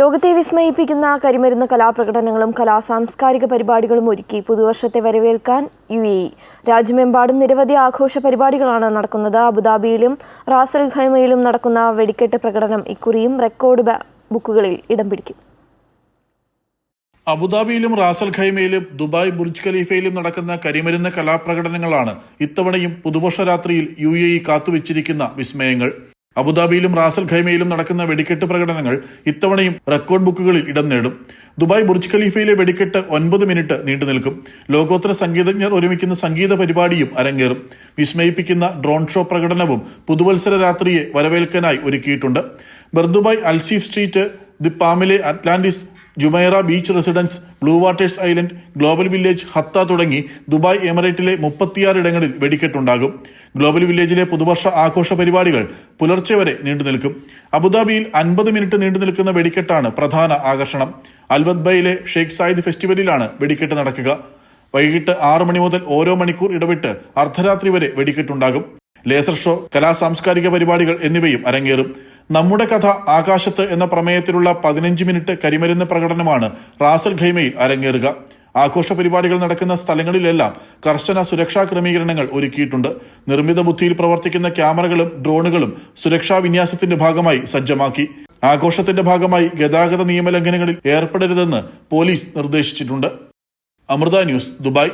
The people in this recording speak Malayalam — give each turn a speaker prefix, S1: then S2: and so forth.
S1: ലോകത്തെ വിസ്മയിപ്പിക്കുന്ന കരിമരുന്ന് കലാപ്രകടനങ്ങളും കലാ സാംസ്കാരിക പരിപാടികളും ഒരുക്കി പുതുവർഷത്തെ വരവേൽക്കാൻ യു എ ഇ. രാജ്യമെമ്പാടും നിരവധി ആഘോഷ പരിപാടികളാണ് നടക്കുന്നത്. അബുദാബിയിലും റാസൽ ഖൈമയിലും നടക്കുന്ന വെടിക്കെട്ട് പ്രകടനം ഇക്കുറിയും റെക്കോർഡ് ബുക്കുകളിൽ ഇടം പിടിക്കും.
S2: അബുദാബിയിലും റാസൽ ഖൈമയിലും ദുബായ് ബുർജ് ഖലീഫയിലും നടക്കുന്ന കരിമരുന്ന് കലാപ്രകടനങ്ങളാണ് ഇത്തവണയും പുതുവർഷ രാത്രിയിൽ യു എ ഇ കാത്തുവച്ചിരിക്കുന്ന വിസ്മയങ്ങൾ. അബുദാബിയിലും റാസൽ ഖൈമയിലും നടക്കുന്ന വെടിക്കെട്ട് പ്രകടനങ്ങൾ ഇത്തവണയും റെക്കോർഡ് ബുക്കുകളിൽ ഇടം നേടും. ദുബായ് ബുർജ് ഖലീഫയിലെ വെടിക്കെട്ട് ഒൻപത് മിനിറ്റ് നീണ്ടു നിൽക്കും. ലോകോത്തര സംഗീതജ്ഞർ ഒരുമിക്കുന്ന സംഗീത പരിപാടിയും അരങ്ങേറും. വിസ്മയിപ്പിക്കുന്ന ഡ്രോൺ ഷോ പ്രകടനവും പുതുവത്സര രാത്രിയെ വരവേൽക്കാനായി ഒരുക്കിയിട്ടുണ്ട്. Bur Dubai Al Seef street the പാമിലെ Atlantis Jumeirah beach residence blue waters island global village Hatta തുടങ്ങി ദുബായ് എമിറേറ്റിലെ മുപ്പത്തിയാറ് ഇടങ്ങളിൽ വെടിക്കെട്ടുണ്ടാകും. ഗ്ലോബൽ വില്ലേജിലെ പുതുവർഷ ആഘോഷ പരിപാടികൾ പുലർച്ചെ വരെ നീണ്ടു നിൽക്കും. അബുദാബിയിൽ അൻപത് മിനിറ്റ് നീണ്ടു നിൽക്കുന്ന വെടിക്കെട്ടാണ് പ്രധാന ആകർഷണം. അൽവദ്ബയിലെ ഷെയ്ഖ് സായിദ് ഫെസ്റ്റിവലിലാണ് വെടിക്കെട്ട് നടക്കുക. വൈകിട്ട് ആറു മണി മുതൽ ഓരോ മണിക്കൂർ ഇടവിട്ട് അർദ്ധരാത്രി വരെ വെടിക്കെട്ടുണ്ടാകും. ലേസർ ഷോ കലാ സാംസ്കാരിക പരിപാടികൾ എന്നിവയും അരങ്ങേറും. നമ്മുടെ കഥ ആകാശത്ത് എന്ന പ്രമേയത്തിലുള്ള പതിനഞ്ച് മിനിറ്റ് കരിമരുന്ന് പ്രകടനമാണ് റാസൽ ഖൈമയിൽ അരങ്ങേറുക. ആഘോഷ പരിപാടികൾ നടക്കുന്ന സ്ഥലങ്ങളിലെല്ലാം കർശന സുരക്ഷാ ക്രമീകരണങ്ങൾ ഒരുക്കിയിട്ടുണ്ട്. നിർമ്മിത ബുദ്ധിയിൽ പ്രവർത്തിക്കുന്ന ക്യാമറകളും ഡ്രോണുകളും സുരക്ഷാ വിന്യാസത്തിന്റെ ഭാഗമായി സജ്ജമാക്കി. ആഘോഷത്തിന്റെ ഭാഗമായി ഗതാഗത നിയമലംഘനങ്ങളിൽ ഏർപ്പെടരുതെന്ന് പോലീസ് നിർദ്ദേശിച്ചിട്ടുണ്ട്. Amrita news Dubai.